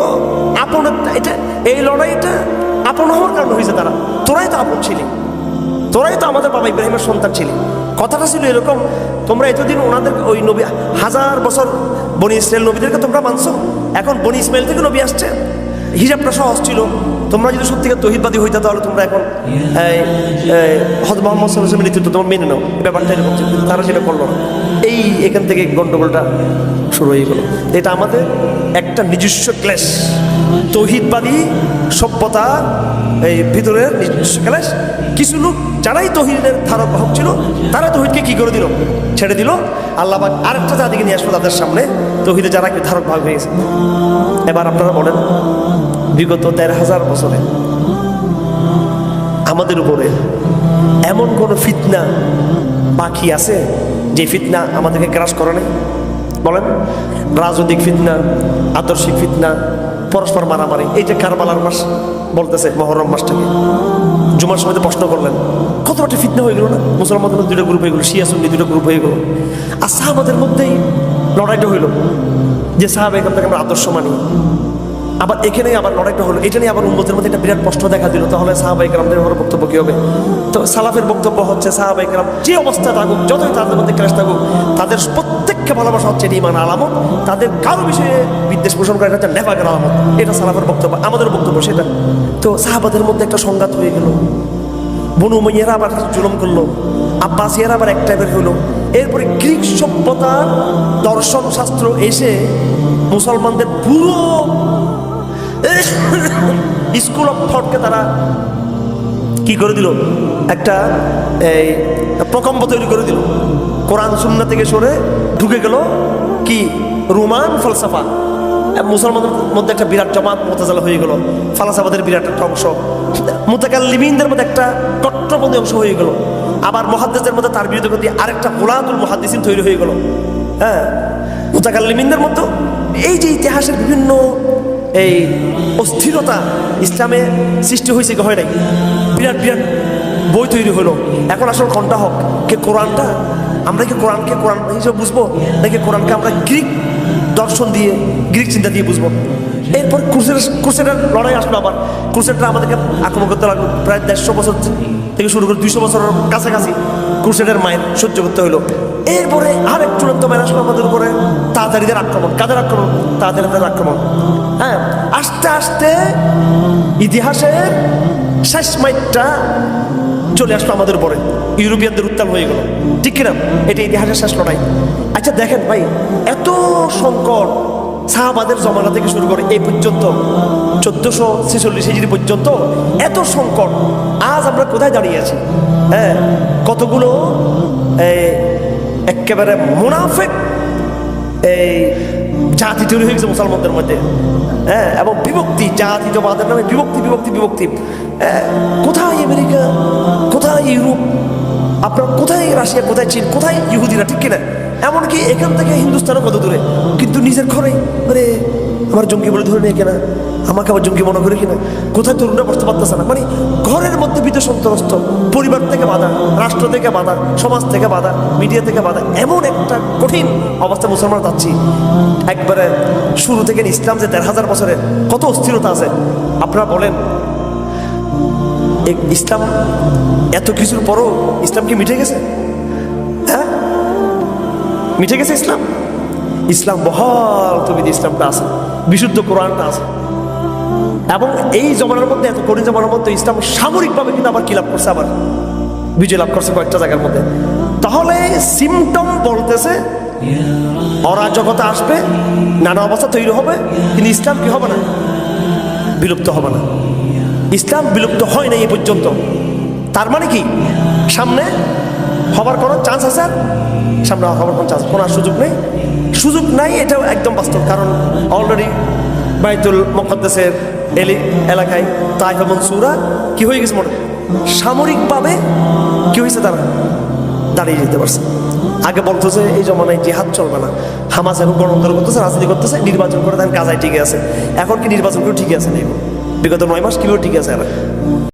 হলো আপন এটা, এই লড়াইটা আপন হওয়ার কারণ হয়েছে তারা। তোরাই তো আপন ছিলি। তোরাই তো আমাদের বাবা ইব্রাহিমের সন্তান ছিলি। কথাটা ছিল এরকম, তোমরা এতদিন ওনাদের ওই নবী, হাজার বছর বনি ইসরায়েল নবীদেরকে তোমরা মানছো? এখন বনি ইসমাইল থেকে নবী আসছে। হিসাবটা সহজ ছিল। তোমরা যদি সত্যিকার তহিদবাদী হইতে তাহলে তোমরা এখন হজ মোহাম্মদ সাল্লামের নেতৃত্ব তোমার মেনে নাও। ব্যাপারটা এরকম তারা সেটা করল না। এই, এখান থেকে গন্ডগোলটা শুরু হয়ে গেল। এটা আমাদের একটা নিজস্ব ক্লেশ। তহিদবাদী সভ্যতা, এই ভিতরের নিজস্ব ক্লেশ। কিছু লোক যারাই তহিদের ধারক বাহক ছিল, তারা তহিদকে কি করে দিল? ছেড়ে দিল। আল্লাহ আরেকটা জাতিকে নিয়ে আসলো তাদের সামনে। তহিদে যারা ধারক ভাগ হয়ে গেছে। এবার আপনারা বলেন, বিগত দেড় হাজার বছরে আমাদের উপরে এমন কোনো ফিতনা বাকি আছে, যে ফিতনা আমাদেরকে গ্রাস করে নাই? বলেন, রাজনৈতিক ফিতনা, আদর্শিক ফিতনা, পরস্পর মারামারি, এই যে কারবালার মাস বলতেছে মহরম মাসটাকে, জুমার সময় প্রশ্ন করলেন কত একটা ফিতনা হয়ে গেল না? মুসলমানদের দুটো গ্রুপ হয়ে গেলো, শিয়া সুন্নি দুটো গ্রুপ হয়ে গেলো। আর সাহাবাদের মধ্যেই লড়াইটা হইল, যে সাহাব এখান থেকে আমরা আদর্শ মানি। আবার এখানেই আবার লড়াইটা হলো, এটা নিয়ে আবার উন্মতের মধ্যে একটা বিরাট প্রশ্ন দেখা দিল, তাহলে সাহাবাইক রামদের আমার বক্তব্য কি হবে? তো সালাফের বক্তব্য হচ্ছে সাহাবাইক রাম যে অবস্থা থাকুক, যতই তাদের মধ্যে ক্লাস থাকুক, তাদের প্রত্যেককে ভালোবাসা হচ্ছে এটি ইমান আলামত। তাদের কারও বিষয়ে বিদ্বেষ পোষণ করে এটা হচ্ছে নেফাকের আলামত। এটা সালাফের বক্তব্য, আমাদের বক্তব্য সেটা। তো সাহাবাদের মধ্যে একটা সংঘাত হয়ে গেল। বনু উমাইয়ারা আবার জুলম করল। আব্বাসিয়ারা আবার এক টাইপের হলো। এরপরে গ্রিক সভ্যতার দর্শন শাস্ত্র এসে মুসলমানদের পুরো স্কুল অফ থটকে তারা কি করে দিল? একটা, এই, প্রকম্প তৈরি করে দিল। কোরআন সুন্না থেকে সরে ঢুকে গেল কি? রোমান ফলসাফা। মুসলমানদের মধ্যে একটা বিরাট জমাত মোতাজালা হয়ে গেল। ফালাসাবাদের বিরাট একটা অংশ। মোতাকাল্লিমিনদের মধ্যে একটা কট্টরপন্থী অংশ হয়ে গেল। আবার মহাদ্দেশের মধ্যে তার বিরুদ্ধে দিয়ে আরেকটা গোলাতুল মহাদ্দিসিন তৈরি হয়ে গেল। হ্যাঁ মোতাকাল্লিমিনদের মতো এই যে ইতিহাসের বিভিন্ন, এই অস্থিরতা ইসলামে সৃষ্টি হয়েছে হয় নাই? বিরাট বিরাট বই তৈরি হলো। এখন আসল কোনটা হোক? কে কোরআনটা? আমরা কি কোরআনকে কোরআন হিসেবে বুঝব? নাকি কোরআনকে আমরা গ্রিক দর্শন দিয়ে, গ্রিক চিন্তা দিয়ে বুঝব? এরপর ক্রুসের, ক্রুসেডার লড়াই আসলো আবার। ক্রুসেডরা আমাদেরকে আক্রমণ করতে লাগল প্রায় দেড়শো বছর থেকে শুরু করে দুইশো বছরের কাছাকাছি ক্রুসেডের মায়ের সহ্য করতে হলো এরপরে আর এক চূড়ান্ত মায়ের আসলো আমাদের উপরে তাড়াতাড়িদের আক্রমণ। কাদের আক্রমণ? তাড়াতাড়িদের আক্রমণ। হ্যাঁ আস্তে আস্তে ইতিহাসের শেষ মাইটটা চলে আসলো আমাদের উপরে। ইউরোপিয়ানদের উত্তাল হয়ে গেল। ঠিক কিনা? এটা ইতিহাসের শেষ লড়াই। আচ্ছা দেখেন ভাই, এত সংকট শাহবাদের জমানা থেকে শুরু করে এই পর্যন্ত চোদ্দশো ছেচল্লিশ হিজড়ি পর্যন্ত এত সংকট। আজ আমরা কোথায় দাঁড়িয়ে আছি? হ্যাঁ কতগুলো একেবারে মুনাফেক এই জাতি তৈরি হয়ে গেছে মুসলমানদের মধ্যে। হ্যাঁ এবং বিভক্তি জাতীয়বাদের নামে বিভক্তি বিভক্তি বিভক্তি। হ্যাঁ, কোথায় আমেরিকা? কোথায় ইউরোপ? আপনার কোথায় রাশিয়া কোথায় চীন? কোথায় ইহুদিরা? ঠিক কিনা? এমনকি এখান থেকে হিন্দুস্তানও কত দূরে? কিন্তু নিজের ঘরে মানে আমার জঙ্গি বলে ধরে নিয়ে কেনা, আমাকে আবার জঙ্গি মনে করে কিনা, কোথায় তরুণরা বসতে পারতেছে না? মানে ঘরের মধ্যে বিদ্যুৎ সন্ত্রস্ত, পরিবার থেকে বাধা, রাষ্ট্র থেকে বাধা, সমাজ থেকে বাধা মিডিয়া থেকে বাধা, এমন একটা কঠিন অবস্থা মুসলমান যাচ্ছি। একবারে শুরু থেকে ইসলাম যে দেড় হাজার বছরে কত অস্থিরতা আছে, আপনারা বলেন ইসলাম এত কিছুর পরও ইসলাম কি মিটে গেছে? মিটে গেছে ইসলাম? ইসলাম বহাল তুমি ইসলামটা আছে, বিশুদ্ধ কোরআনটা আছে। এবং এই জমানার মধ্যে, এত কঠিন জমানার মধ্যে ইসলাম সামরিকভাবে কিন্তু আবার কি লাভ করছে আবার? বিজয় লাভ করছে কয়েকটা জায়গার মধ্যে। তাহলে সিমটম বলতেছে, অরাজকতা আসবে, নানা অবস্থা তৈরি হবে, কিন্তু ইসলাম কি হবে না? বিলুপ্ত হবে না। ইসলাম বিলুপ্ত হয় না এই পর্যন্ত। তার মানে কি? সামনে হবার কোনো চান্স আছে? আর? সামনে হবার কোনো চান্স কোনো সুযোগ নেই। সুযোগ নাই, এটাও একদম বাস্তব, কারণ অলরেডি বাইতুল মকদ্দেসের এলি এলাকায় তাইফা মনসুরা কী হয়ে গেছে মোটা সামরিকভাবে কী হয়েছে তারা? দাঁড়িয়ে যেতে পারছে। আগে বলতেছে এই জমানায় জিহাদ চলবে না। হামাস এখন গণতন্ত্র করতেছে, রাজনীতি করতেছে, নির্বাচন করে তার কাজায় ঠিক আছে। এখন কি নির্বাচন করে ঠিক আছে না বিগত নয় মাস কীভাবে ঠিক আছে এরা?